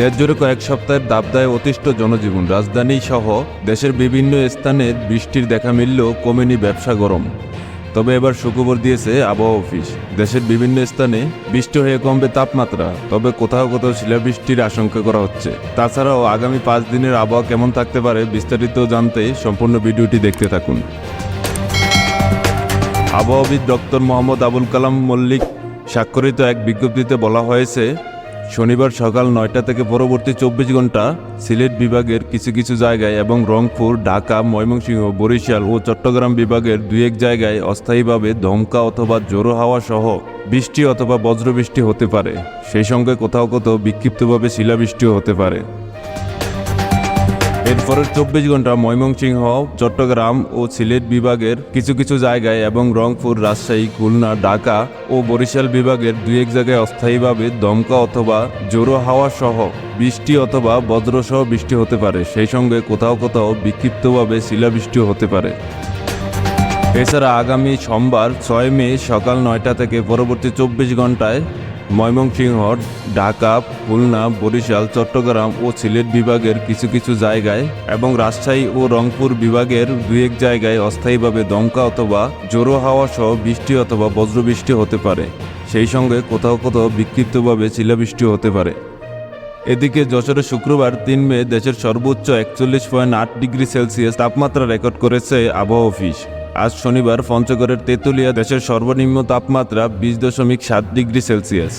দেশ জুড়ে কয়েক সপ্তাহের দাবদায় অতিষ্ঠ জনজীবন। রাজধানী সহ দেশের বিভিন্ন স্থানে বৃষ্টির দেখা মিললেও কমেনি ব্যবসা গরম। তবে এবার সুখবর দিয়েছে আবহাওয়া অফিস। দেশের বিভিন্ন স্থানে বৃষ্টি হয়ে কমবে তাপমাত্রা, তবে কোথাও কোথাও শিলাবৃষ্টির আশঙ্কা করা হচ্ছে। তাছাড়াও আগামী পাঁচ দিনের আবহাওয়া কেমন থাকতে পারে বিস্তারিত জানতে সম্পূর্ণ ভিডিওটি দেখতে থাকুন। আবহাওয়াবিদ ডক্টর মোহাম্মদ আবুল কালাম মল্লিক স্বাক্ষরিত এক বিজ্ঞপ্তিতে বলা হয়েছে শনিবার সকাল নয়টা থেকে পরবর্তী চব্বিশ ঘণ্টা সিলেট বিভাগের কিছু কিছু জায়গায় এবং রংপুর, ঢাকা, ময়মনসিংহ, বরিশাল ও চট্টগ্রাম বিভাগের দুই এক জায়গায় অস্থায়ীভাবে ধমকা অথবা জোরো হাওয়া সহ বৃষ্টি অথবা বজ্রবৃষ্টি হতে পারে। সেই সঙ্গে কোথাও কোথাও বিক্ষিপ্তভাবে শিলাবৃষ্টিও হতে পারে। এরপরের চব্বিশ ঘণ্টা ময়মনসিংহ, চট্টগ্রাম ও সিলেট বিভাগের কিছু কিছু জায়গায় এবং রংপুর, রাজশাহী, খুলনা, ঢাকা ও বরিশাল বিভাগের দুই এক জায়গায় অস্থায়ীভাবে দমকা অথবা জোরো হাওয়া সহ বৃষ্টি অথবা বজ্রসহ বৃষ্টি হতে পারে। সেই সঙ্গে কোথাও কোথাও বিক্ষিপ্তভাবে শিলাবৃষ্টিও হতে পারে। এছাড়া আগামী সোমবার ছয় মে সকাল নয়টা থেকে পরবর্তী চব্বিশ ঘন্টায় ময়মনসিংহ, ঢাকা, খুলনা, বরিশাল, চট্টগ্রাম ও সিলেট বিভাগের কিছু কিছু জায়গায় এবং রাজশাহী ও রংপুর বিভাগের দুই এক জায়গায় অস্থায়ীভাবে দমকা অথবা জোরো হাওয়া সহ বৃষ্টি অথবা বজ্রবৃষ্টি হতে পারে। সেই সঙ্গে কোথাও কোথাও বিক্ষিপ্তভাবে শিলাবৃষ্টি হতে পারে। এদিকে যশোরে শুক্রবার তিন মে দেশের সর্বোচ্চ একচল্লিশ পয়েন্ট আট ডিগ্রি সেলসিয়াস তাপমাত্রা রেকর্ড করেছে আবহাওয়া অফিস। আজ শনিবার পঞ্চগড়ের তেঁতুলিয়া দেশের সর্বনিম্ন তাপমাত্রা বিশ দশমিক সাত ডিগ্রি সেলসিয়াস।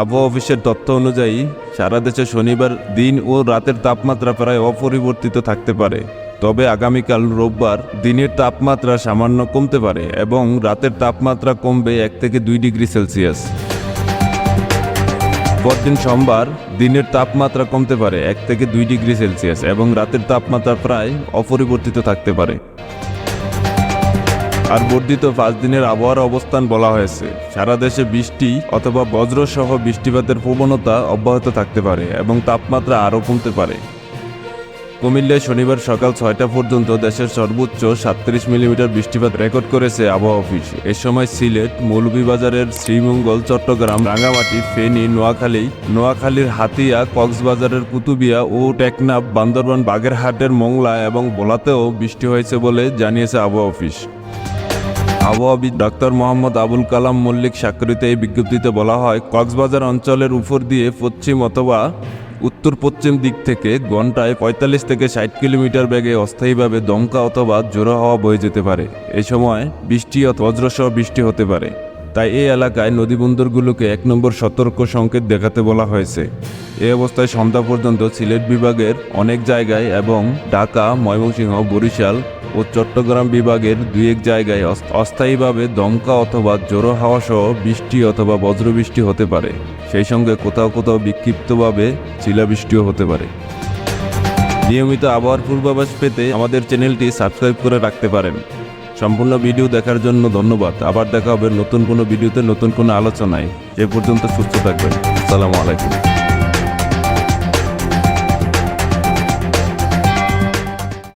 আবহাওয়া অফিসের তথ্য অনুযায়ী, সারা দেশে শনিবার দিন ও রাতের তাপমাত্রা প্রায় অপরিবর্তিত থাকতে পারে। তবে আগামীকাল রোববার দিনের তাপমাত্রা সামান্য কমতে পারে এবং রাতের তাপমাত্রা কমবে এক থেকে দুই ডিগ্রি সেলসিয়াস। পরদিন সোমবার দিনের তাপমাত্রা কমতে পারে এক থেকে দুই ডিগ্রি সেলসিয়াস এবং রাতের তাপমাত্রা প্রায় অপরিবর্তিত থাকতে পারে। আর বর্ধিত পাঁচ দিনের আবহাওয়ার অবস্থান বলা হয়েছে। সারা দেশে বৃষ্টি অথবা বজ্রসহ বৃষ্টিপাতের প্রবণতা অব্যাহত থাকতে পারে এবং তাপমাত্রা আরও কমতে পারে। কুমিল্লায় শনিবার সকাল ছয়টা পর্যন্ত দেশের সর্বোচ্চ সাতত্রিশ মিলিমিটার বৃষ্টিপাত রেকর্ড করেছে আবহাওয়া অফিস। এ সময় সিলেট, মৌলভীবাজারের শ্রীমঙ্গল, চট্টগ্রাম, রাঙ্গামাটি, ফেনী, নোয়াখালী, নোয়াখালীর হাতিয়া, কক্সবাজারের কুতুবিয়া ও টেকনাফ, বান্দরবান, বাগেরহাটের মোংলা এবং বোলাতেও বৃষ্টি হয়েছে বলে জানিয়েছে আবহাওয়া অফিস। আবহাওয়াবিদ ডাক্তার মোহাম্মদ আবুল কালাম মল্লিক স্বাক্ষরিত এই বিজ্ঞপ্তিতে বলা হয়, কক্সবাজার অঞ্চলের উপর দিয়ে পশ্চিম অথবা উত্তর পশ্চিম দিক থেকে ঘন্টায় পঁয়তাল্লিশ থেকে ষাট কিলোমিটার বেগে অস্থায়ীভাবে দমকা অথবা জোড়ো হওয়া বয়ে যেতে পারে। এ সময় বৃষ্টি বজ্রসহ বৃষ্টি হতে পারে। তাই এই এলাকায় নদীবন্দরগুলোকে এক নম্বর সতর্ক সংকেত দেখাতে বলা হয়েছে। এ অবস্থায় সন্ধ্যা পর্যন্ত সিলেট বিভাগের অনেক জায়গায় এবং ঢাকা, ময়মনসিংহ, বরিশাল ও চট্টগ্রাম বিভাগের দুই এক জায়গায় অস- অস্থায়ীভাবে দমকা অথবা জোরো হাওয়া সহ বৃষ্টি অথবা বজ্রবৃষ্টি হতে পারে। সেই সঙ্গে কোথাও কোথাও বিক্ষিপ্তভাবে শিলাবৃষ্টিও হতে পারে। নিয়মিত আবহাওয়ার পূর্বাভাস পেতে আমাদের চ্যানেলটি সাবস্ক্রাইব করে রাখতে পারেন। সম্পূর্ণ ভিডিও দেখার জন্য ধন্যবাদ। আবার দেখা হবে নতুন কোনো ভিডিওতে নতুন কোনো আলোচনায়। এ পর্যন্ত সুস্থ থাকবেন। আসসালামু আলাইকুম।